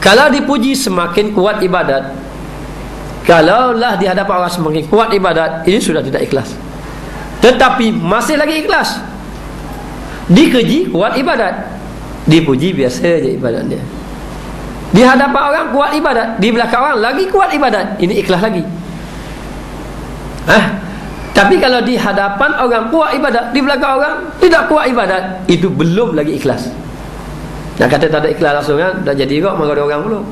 kalau dipuji semakin kuat ibadat kalaulah di hadapan orang semakin kuat ibadat ini sudah tidak ikhlas. Tetapi masih lagi ikhlas. Dikeji kuat ibadat. Dipuji biasa je ibadatnya di hadapan orang kuat ibadat di belakang orang lagi kuat ibadat ini ikhlas lagi. Hah? Tapi kalau di hadapan orang kuat ibadat, di belakang orang tidak kuat ibadat, itu belum lagi ikhlas. Nak kata tak ada ikhlas langsung kan, dah jadi kok marah orang belum.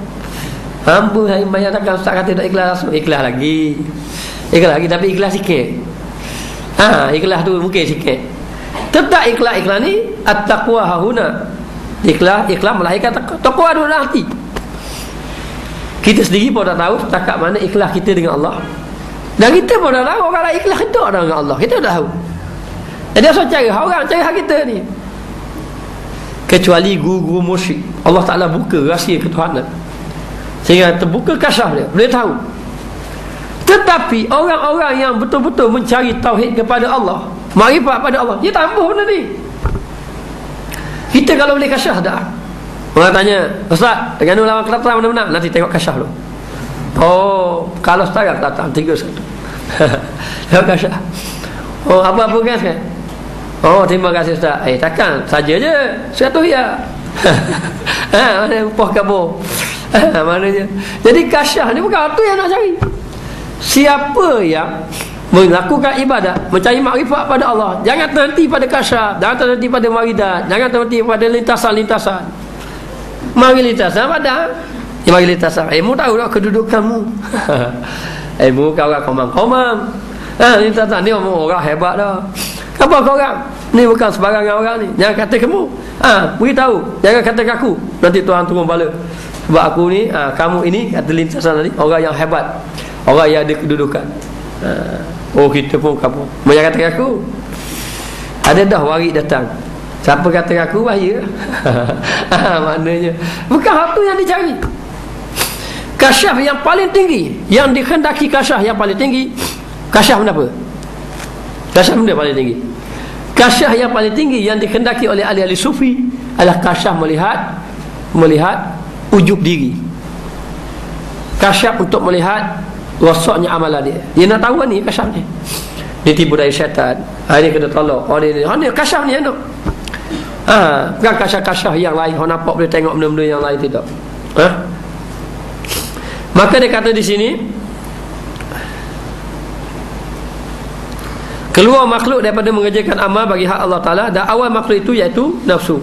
Hampa hai bayar takkan ustaz kata tak ikhlas langsung, ikhlas lagi. Ikhlas lagi tapi ikhlas sikit. Ha, ikhlas tu mungkin sikit. Tetap ikhlas ikhlas ni at-taqwa hahuna. Ikhlas ikhlas melahirkan takwa. Takwa dalam hati. Kita sendiri pun tak tahu setakat mana ikhlas kita dengan Allah. Dan kita pun dah tahu orang lain ikhlas kita dengan Allah. Kita dah tahu. Jadi asal cari orang, cari hak kita ni. Kecuali guru-guru musyrik. Allah Ta'ala buka rahsia ketuhanan. Sehingga terbuka kasyaf dia. Boleh tahu. Tetapi orang-orang yang betul-betul mencari tauhid kepada Allah. Marifat pada Allah. Dia tak benda ni. Kita kalau boleh kasyaf dah. Orang tanya, Ustaz, dengan lawan kelapa mana-mana? Nanti tengok kasyaf dulu. Oh, kalau setara datang tiga satu. Ya kasih. Oh, apa apa kan sekarang? Oh, terima kasih Ustaz. Eh, takkan saja je. Satu ya. ha, mana upah kabur. Ha, mana je. Jadi kasyah ni bukan tu yang nak cari. Siapa yang melakukan ibadat, mencari makrifat pada Allah, jangan terhenti pada kasyah, jangan terhenti pada maridat, jangan terhenti pada lintasan-lintasan. Mari lintasan pada dia bagi lintas Ilmu tahu tak kedudukanmu Ilmu kau orang komang-komang ha, Lintas ni orang, orang hebat dah Apa kau orang? Ni bukan sebarangan orang ni. Jangan kata kamu ha, Beritahu. Jangan kata aku. Nanti Tuhan turun bala. Sebab aku ni ha, Kamu ini Kata lintasan tadi Orang yang hebat. Orang yang ada kedudukan. Ha, Oh kita pun kamu. Jangan kata aku? Ada dah warik datang. Siapa kata aku bahaya ha, Maknanya. Bukan hatu yang dicari. Kasyaf yang paling tinggi yang dikhendaki kasyaf yang paling tinggi kasyaf benda apa? kasyaf benda paling tinggi kasyaf yang paling tinggi yang dikhendaki oleh ahli-ahli sufi adalah kasyaf melihat melihat ujub diri. Kasyaf untuk melihat rosoknya amalan dia. Dia nak tahu ni kasyaf ni. Dia tipu dari syaitan. Ha, ini kena tolong. Oh, ini, oh, ini kasyaf ni anu. ha, bukan kasyaf-kasyaf yang lain. Orang nampak boleh tengok benda-benda yang lain tidak. Ha? Maka dia kata di sini Keluar makhluk daripada mengerjakan amal bagi hak Allah Ta'ala Dan awal makhluk itu iaitu nafsu.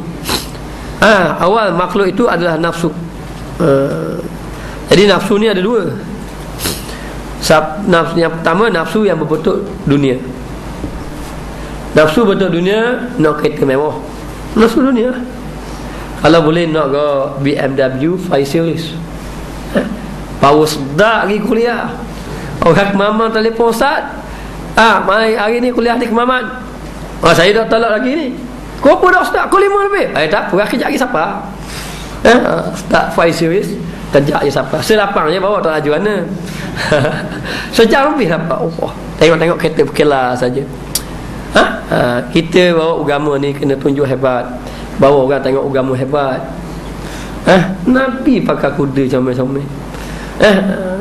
Ha, Awal makhluk itu adalah nafsu. Ha, Jadi nafsu ni ada dua. Nafsu Yang pertama nafsu yang berbentuk dunia. Nafsu bentuk dunia Nak kereta mewah. Nafsu dunia. Kalau boleh nak ke BMW 5 Series. Power sedak pergi kuliah. Orang kemaman telefon Ustaz Ah, mai hari ni kuliah di kemaman Ah, saya dah tolak lagi ni Kau apa dah Ustaz? Kau lima lebih? Eh tak, pura kejap lagi siapa? Eh, Ustaz five series Kejap lagi siapa? Selapang je bawa tak laju mana Sejam lebih dapat oh, Tengok-tengok kereta berkelas saja. Ha? ha? Kita bawa agama ni kena tunjuk hebat Bawa orang tengok agama hebat Ha? Nabi pakai kuda comel-comel Eh,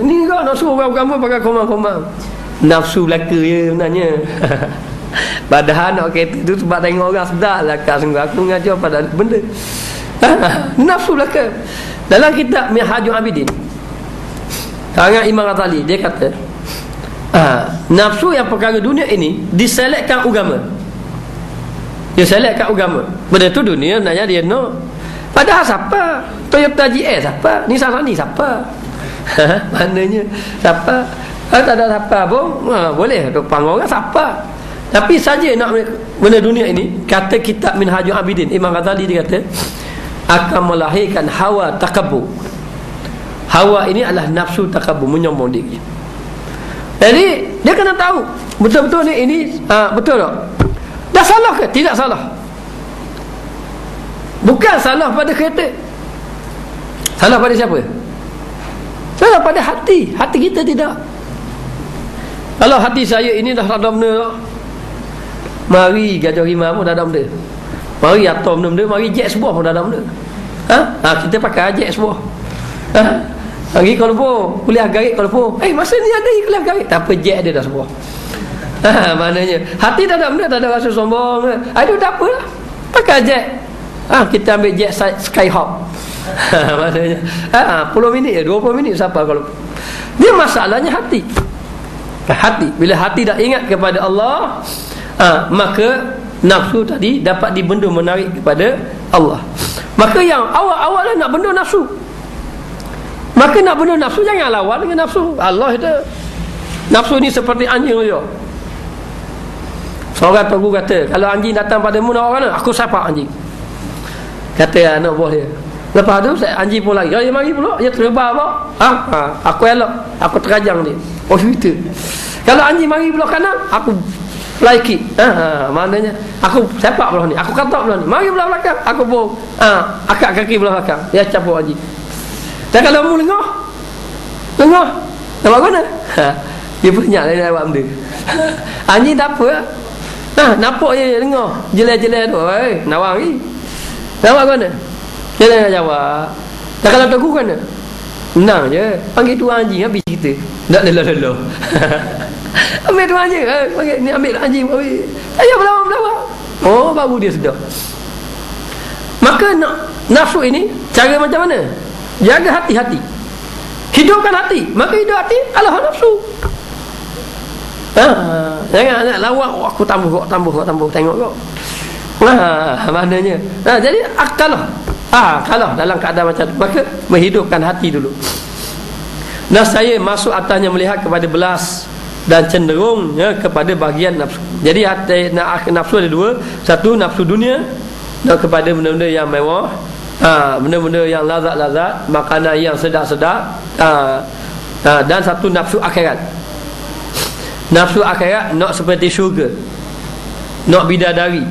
ni kau nak suruh orang agama pakai komang-komang. Nafsu belaka je sebenarnya. Padahal nak kereta tu sebab tengok orang sedar lah kat sungguh aku ngajar pada benda. nafsu belaka. Dalam kitab Mihajul Abidin. Karangan Imam Ghazali dia kata, ha, nafsu yang perkara dunia ini diselekkan agama. Dia selekkan agama. Benda tu dunia nanya dia no. Padahal siapa? Toyota GS siapa? Nissan ni siapa? Maknanya siapa? Ha, tak ada siapa pun ha, boleh panggil orang siapa? Tapi saja nak benda dunia ini kata kitab Minhajul Abidin Imam Ghazali dia kata akan melahirkan hawa takabur. Hawa ini adalah nafsu takabur menyombong diri. Jadi dia kena tahu betul-betul ni ini ha, betul tak? Dah salah ke? Tidak salah. Bukan salah pada kereta. Salah pada siapa? Salah pada hati Hati kita tidak Kalau hati saya ini dah ada benda Mari gajah rimau pun dah ada benda Mari atom benda Mari jet sebuah pun dah ada benda ha? ha kita pakai jet sebuah. Ha? Pergi Kuala Lumpur Kuliah garik Kuala Lumpur. Eh masa ni ada kuliah garik Tak apa jet dia dah semua ha, Maknanya. Hati tak ada benda Tak ada rasa sombong Aduh tak apa lah. Pakai jet. Ha, Kita ambil jet Skyhawk. Ha, Maknanya. Ha, 10 minit 20 minit Siapa Lumpur Dia masalahnya hati Hati Bila hati dah ingat kepada Allah ha, Maka Nafsu tadi dapat dibenda menarik kepada Allah Maka yang awal-awal nak benda nafsu Maka nak benda nafsu jangan lawan dengan nafsu. Allah itu nafsu ni seperti anjing saja. Seorang tuan kata, kalau anjing datang padamu nak orang aku sapa anjing. Kata anak buah dia. Lepas tu saya anjing pun lagi. Dia mari pula, dia terbang apa? Ha? ha? Aku elok, aku terajang dia. Oh itu. Kalau anjing mari pula kanan, aku fly kick. Ha, ha, maknanya aku sepak belah ni. Aku katak belah ni. Mari belah belakang, aku pun ha, akak kaki belah belakang. Dia capur anjing. Dan kalau kamu lengah Lengah Nampak mana? Ha. Dia punya lah dia buat benda Anjing tak apa Nah, nampak je lengah Jelai-jelai tu eh, Nawang ni Nampak mana? Jelai nak jawab. Dan kalau tak kan Menang je. Panggil tu anjing habis kita Tak lelah-lelah Ambil tu anjing eh, panggil, ni ambil anjing ambil. Ayah berlawan-berlawan Oh baru dia sedar. Maka nak nafsu ini Cara macam mana? jaga hati-hati. Hidupkan hati. Maka hidup hati Allah nafsu. Ha, jangan nak lawak oh, aku tambah kok tambah kok tambah tengok kok. Ha, maknanya. Ha, jadi akal ah, kalau dalam keadaan macam tu maka menghidupkan hati dulu. Nah saya masuk atasnya melihat kepada belas dan cenderungnya kepada bahagian nafsu. Jadi hati nafsu ada dua, satu nafsu dunia dan kepada benda-benda yang mewah. Ha, benda-benda yang lazat-lazat makanan yang sedap-sedap ha, ha, dan satu nafsu akhirat. Nafsu akhirat nak seperti syurga nak bidadari.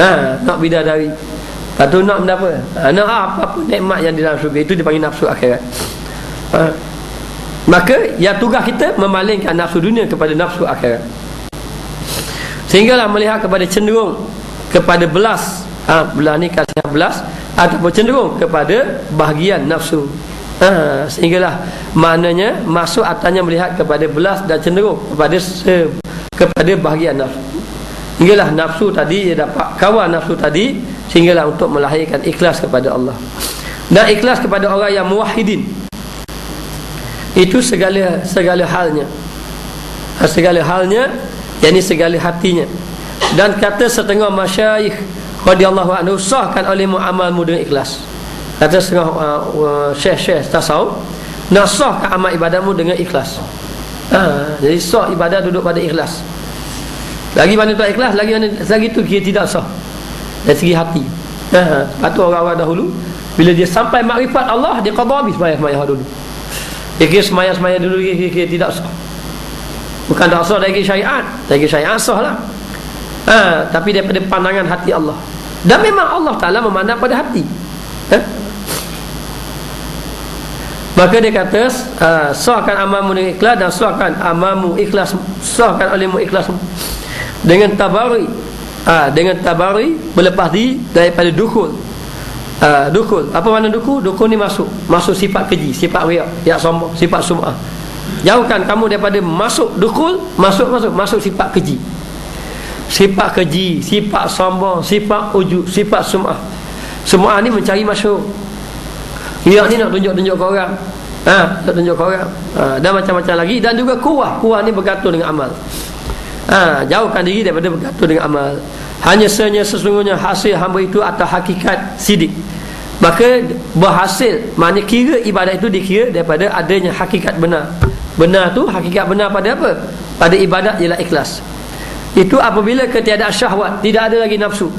Ha, nak bidadari lepas tu nak benda apa? Ha, nak apa-apa nikmat yang di dalam syurga itu dipanggil nafsu akhirat ha. maka yang tugas kita memalingkan nafsu dunia kepada nafsu akhirat sehinggalah melihat kepada cenderung kepada belas ha, belah ni kasih belas ataupun cenderung kepada bahagian nafsu. Ha, sehinggalah maknanya masuk atasnya melihat kepada belas dan cenderung kepada se, kepada bahagian nafsu. Sehinggalah nafsu tadi dia dapat kawan nafsu tadi sehinggalah untuk melahirkan ikhlas kepada Allah. Dan ikhlas kepada orang yang muwahidin itu segala segala halnya. Ha, segala halnya yakni segala hatinya. Dan kata setengah masyayikh radhiyallahu anhu sahkan oleh amalmu dengan ikhlas. Kata setengah uh, uh, syekh-syekh tasawuf amal ibadahmu dengan ikhlas. Ha, jadi sah ibadah duduk pada ikhlas. Lagi mana tak ikhlas lagi mana lagi tu dia tidak sah dari segi hati. Ha, patut orang-orang dahulu bila dia sampai makrifat Allah dia qada habis semaya-semaya dulu. Dia kira semaya-semaya dulu dia kira, kira tidak sah. Bukan tak sah dari syariat. Dari syariat sah lah. Ha, tapi daripada pandangan hati Allah. Dan memang Allah Ta'ala memandang pada hati. Ha? maka dia kata uh, sahkan dengan ikhlas dan sahkan amalmu ikhlas sahkan olehmu ikhlas dengan tabari uh, dengan tabari berlepas di daripada dukul uh, dukul apa mana dukul dukul ni masuk masuk sifat keji sifat riak ya sombong sifat sum'ah jauhkan kamu daripada masuk dukul masuk masuk masuk sifat keji sifat keji, sifat sombong, sifat ujub, sifat sum'ah. Semua ni mencari masyhur. Ia ni nak tunjuk-tunjuk ke orang. Ha, nak tunjuk ke orang. Ha, dan macam-macam lagi dan juga kuah. Kuah ni bergantung dengan amal. Ha, jauhkan diri daripada bergantung dengan amal. Hanya senyap sesungguhnya hasil hamba itu atau hakikat sidik. Maka berhasil Maknanya kira ibadat itu dikira Daripada adanya hakikat benar. Benar tu hakikat benar pada apa? Pada ibadat ialah ikhlas. Itu apabila ketiadaan syahwat tidak ada lagi nafsu.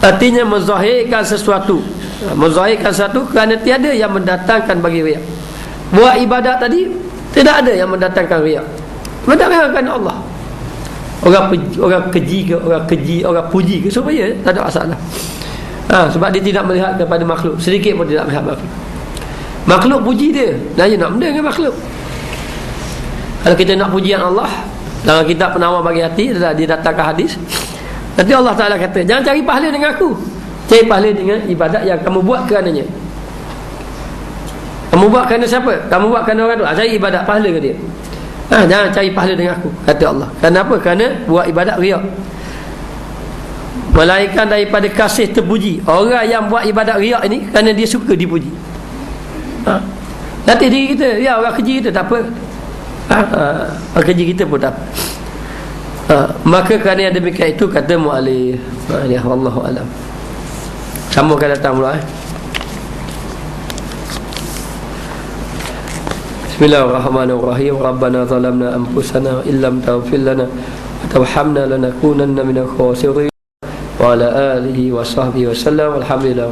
Artinya menzahirkan sesuatu. Menzahirkan sesuatu kerana tiada yang mendatangkan bagi riak. Buat ibadat tadi tidak ada yang mendatangkan riak. Mendatangkan Allah orang peji, orang keji ke orang keji orang puji ke supaya tak ada masalah. Ha, sebab dia tidak melihat kepada makhluk. Sedikit pun tidak melihat makhluk. Makhluk puji dia. Dan dia nak benda dengan makhluk. Kalau kita nak pujian Allah dalam kitab penawar bagi hati dia datangkan hadis. Nanti Allah Ta'ala kata jangan cari pahala dengan aku. Cari pahala dengan ibadat yang kamu buat kerananya. Kamu buat kerana siapa? Kamu buat kerana orang tu. Cari ibadat pahala ke dia. Ha, jangan cari pahala dengan aku. Kata Allah. Kenapa? Kerana buat ibadat riak. Melainkan daripada kasih terpuji. Orang yang buat ibadat riak ini kerana dia suka dipuji. Ha. Latih diri kita. Ya orang kerja kita tak apa. Ha, ha, orang kerja kita pun tak apa. Ha, maka kerana yang demikian itu kata mu'alif. Ya Allah alam. Sambungkan datang pula eh. Bismillahirrahmanirrahim. Rabbana zalamna anfusana wa illam taghfir lana wa tarhamna lanakunanna minal khasirin. Wa ala alihi wa sahbihi wa sallam. Alhamdulillah.